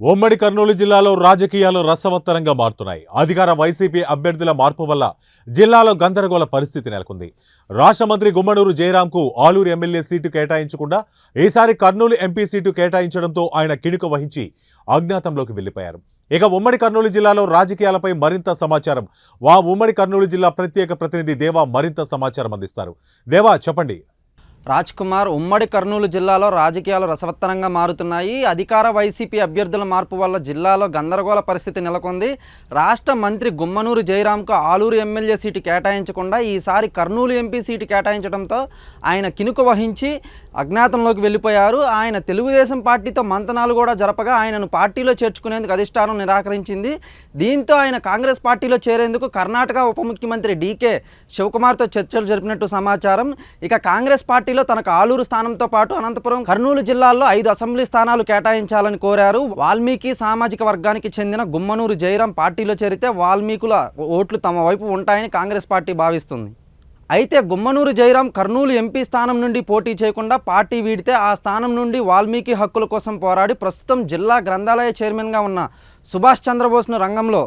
ఉమ్మడి కర్నూలు జిల్లాలో రాజకీయాలు రసవత్తరంగా మారుతున్నాయి. అధికార వైసీపీ అభ్యర్థుల మార్పు వల్ల జిల్లాలో గందరగోళ పరిస్థితి నెలకొంది. రాష్ట్ర మంత్రి గుమ్మనూరు జయరాంకు ఆలూరు ఎమ్మెల్యే సీటు కేటాయించకుండా ఈసారి కర్నూలు ఎంపీ సీటు కేటాయించడంతో ఆయన కిణుక వహించి అజ్ఞాతంలోకి వెళ్ళిపోయారు ఇక ఉమ్మడి కర్నూలు జిల్లాలో రాజకీయాలపై మరింత సమాచారం వా ఉమ్మడి కర్నూలు జిల్లా ప్రత్యేక ప్రతినిధి దేవా మరింత సమాచారం అందిస్తారు. దేవా చెప్పండి. రాజ్ కుమార్ ఉమ్మడి కర్నూలు జిల్లాలో రాజకీయాలు రసవత్తరంగా మారుతున్నాయి. అధికార వైసీపీ అభ్యర్థుల మార్పు వల్ల జిల్లాలో గందరగోళ పరిస్థితి నెలకొంది. రాష్ట్ర మంత్రి గుమ్మనూరు జయరాంకు ఆలూరు ఎమ్మెల్యే సీటు కేటాయించకుండా ఈసారి కర్నూలు ఎంపీ సీటు కేటాయించడంతో ఆయన కినుక వహించి అజ్ఞాతంలోకి వెళ్ళిపోయారు. ఆయన తెలుగుదేశం పార్టీతో మంతనాలు కూడా జరపగా ఆయనను పార్టీలో చేర్చుకునేందుకు అధిష్టానం నిరాకరించింది. దీంతో ఆయన కాంగ్రెస్ పార్టీలో చేరేందుకు కర్ణాటక ఉప ముఖ్యమంత్రి డీకే శివకుమార్తో చర్చలు జరిపినట్టు సమాచారం. ఇక కాంగ్రెస్ పార్టీ పార్టీలో తనకు ఆలూరు స్థానంతో పాటు అనంతపురం కర్నూలు జిల్లాల్లో ఐదు అసెంబ్లీ స్థానాలు కేటాయించాలని కోరారు. వాల్మీకి సామాజిక వర్గానికి చెందిన గుమ్మనూరు జయరాం పార్టీలో చేరితే వాల్మీకుల ఓట్లు తమ వైపు ఉంటాయని కాంగ్రెస్ పార్టీ భావిస్తుంది. అయితే గుమ్మనూరు జయరాం కర్నూలు ఎంపీ స్థానం నుండి పోటీ చేయకుండా పార్టీ వీడితే ఆ స్థానం నుండి వాల్మీకి హక్కుల కోసం పోరాడి ప్రస్తుతం జిల్లా గ్రంథాలయ చైర్మన్గా ఉన్న సుభాష్ చంద్రబోస్ను రంగంలో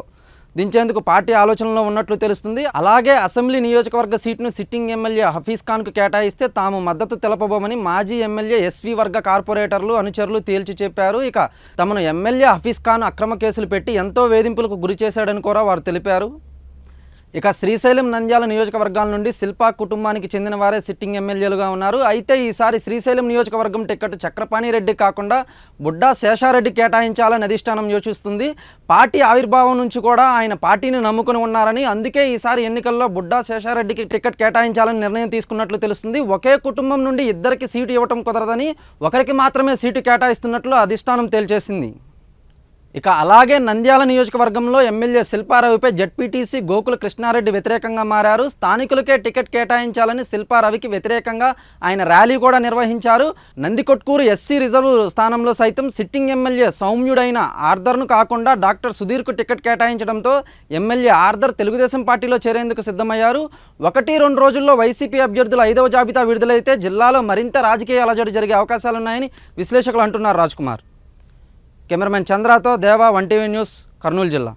దించేందుకు పార్టీ ఆలోచనలో ఉన్నట్లు తెలుస్తుంది. అలాగే అసెంబ్లీ నియోజకవర్గ సీట్ను సిట్టింగ్ ఎమ్మెల్యే హఫీజ్ ఖాన్కు కేటాయిస్తే తాము మద్దతు తెలపబోమని మాజీ ఎమ్మెల్యే ఎస్వి వర్గ కార్పొరేటర్లు అనుచరులు తేల్చి చెప్పారు. ఇక తమను ఎమ్మెల్యే హఫీజ్ ఖాన్ అక్రమ కేసులు పెట్టి ఎంతో వేధింపులకు గురి చేశాడని కూడా వారు తెలిపారు. ఇక శ్రీశైలం నంద్యాల నియోజకవర్గాల నుండి శిల్పా కుటుంబానికి చెందిన వారే సిట్టింగ్ ఎమ్మెల్యేలుగా ఉన్నారు. అయితే ఈసారి శ్రీశైలం నియోజకవర్గం టికెట్ చక్రపాణి రెడ్డి కాకుండా బుడ్డా శేషారెడ్డి కేటాయించాలని అధిష్టానం యోచిస్తుంది. పార్టీ ఆవిర్భావం నుంచి కూడా ఆయన పార్టీని నమ్ముకుని ఉన్నారని అందుకే ఈసారి ఎన్నికల్లో బుడ్డా శేషారెడ్డికి టికెట్ కేటాయించాలని నిర్ణయం తీసుకున్నట్లు తెలుస్తుంది. ఒకే కుటుంబం నుండి ఇద్దరికి సీటు ఇవ్వటం కుదరదని ఒకరికి మాత్రమే సీటు కేటాయిస్తున్నట్లు అధిష్టానం తేల్చేసింది. ఇక అలాగే నంద్యాల నియోజకవర్గంలో ఎమ్మెల్యే శిల్పారవిపై జడ్పీటీసీ గోకుల కృష్ణారెడ్డి వ్యతిరేకంగా మారారు. స్థానికులకే టికెట్ కేటాయించాలని శిల్పారవికి వ్యతిరేకంగా ఆయన ర్యాలీ కూడా నిర్వహించారు. నందికొట్కూరు ఎస్సీ రిజర్వ్ స్థానంలో సైతం సిట్టింగ్ ఎమ్మెల్యే సౌమ్యుడైన ఆర్దర్ను కాకుండా డాక్టర్ సుధీర్కు టికెట్ కేటాయించడంతో ఎమ్మెల్యే ఆర్దర్ తెలుగుదేశం పార్టీలో చేరేందుకు సిద్ధమయ్యారు. ఒకటి రెండు రోజుల్లో వైసీపీ అభ్యర్థుల ఐదవ జాబితా విడుదలైతే జిల్లాలో మరింత రాజకీయ అలజడి జరిగే అవకాశాలున్నాయని విశ్లేషకులు అంటున్నారు రాజ్ కుమార్. కెమెరామెన్ చంద్రతో దేవా వన్ టీవీ న్యూస్ కర్నూలు జిల్లా.